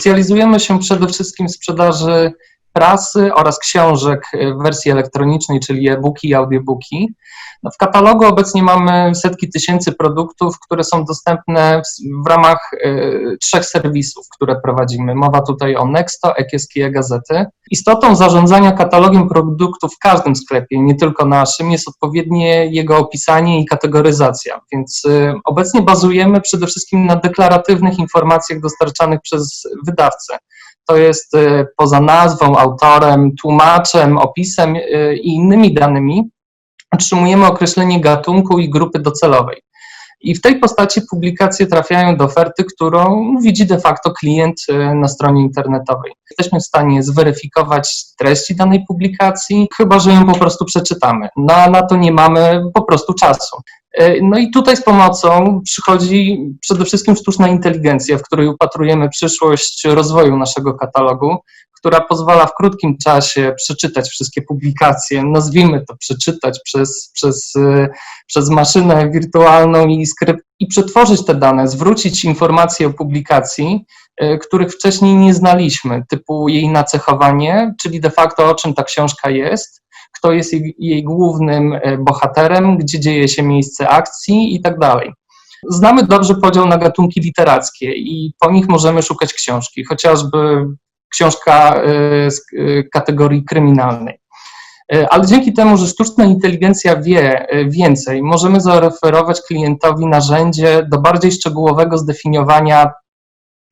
Specjalizujemy się przede wszystkim w sprzedaży prasy oraz książek w wersji elektronicznej, czyli e-booki i audiobooki. No w katalogu obecnie mamy setki tysięcy produktów, które są dostępne w, w ramach y, trzech serwisów, które prowadzimy. Mowa tutaj o Nexto, Ekieski i e-Gazety. Istotą zarządzania katalogiem produktów w każdym sklepie, nie tylko naszym, jest odpowiednie jego opisanie i kategoryzacja. Więc y, obecnie bazujemy przede wszystkim na deklaratywnych informacjach dostarczanych przez wydawcę to jest poza nazwą, autorem, tłumaczem, opisem i innymi danymi, otrzymujemy określenie gatunku i grupy docelowej. I w tej postaci publikacje trafiają do oferty, którą widzi de facto klient e, na stronie internetowej. Jesteśmy w stanie zweryfikować treści danej publikacji, chyba że ją po prostu przeczytamy. No a na to nie mamy po prostu czasu. E, no i tutaj z pomocą przychodzi przede wszystkim sztuczna inteligencja, w której upatrujemy przyszłość rozwoju naszego katalogu która pozwala w krótkim czasie przeczytać wszystkie publikacje, nazwijmy to przeczytać przez, przez, y, przez maszynę wirtualną i skrypt i przetworzyć te dane, zwrócić informacje o publikacji, y, których wcześniej nie znaliśmy, typu jej nacechowanie, czyli de facto o czym ta książka jest, kto jest jej, jej głównym y, bohaterem, gdzie dzieje się miejsce akcji i tak dalej. Znamy dobrze podział na gatunki literackie i po nich możemy szukać książki, chociażby książka y, z y, kategorii kryminalnej. Ale dzięki temu, że sztuczna inteligencja wie więcej, możemy zaoferować klientowi narzędzie do bardziej szczegółowego zdefiniowania,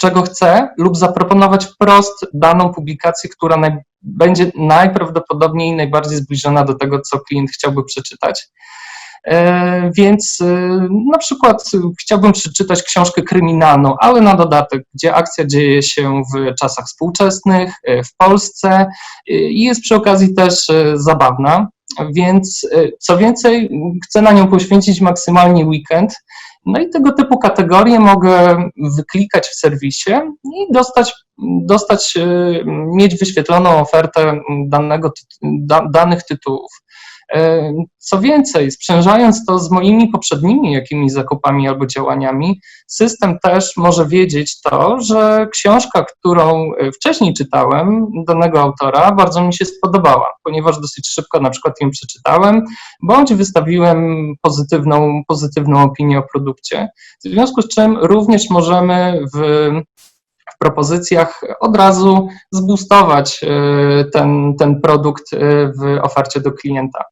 czego chce, lub zaproponować wprost daną publikację, która będzie najprawdopodobniej najbardziej zbliżona do tego, co klient chciałby przeczytać. E, więc e, na przykład chciałbym przeczytać książkę kryminalną, ale na dodatek, gdzie akcja dzieje się w czasach współczesnych, e, w Polsce i jest przy okazji też zabawna. Więc co więcej, chcę na nią poświęcić maksymalnie weekend. No i tego typu kategorie mogę wyklikać w serwisie i dostać, dostać mieć wyświetloną ofertę danego, danych tytułów. E, co więcej, sprzężając to z moimi poprzednimi jakimiś zakupami albo działaniami, system też może wiedzieć to, że książka, którą e, wcześniej czytałem, danego autora, bardzo mi się spodobała, ponieważ dosyć szybko na przykład ją przeczytałem, bądź wystawiłem pozytywną, pozytywną opinię o produkcie. W związku z czym również możemy w propozycjach od razu zbustować e, ten, ten produkt w ofercie do klienta.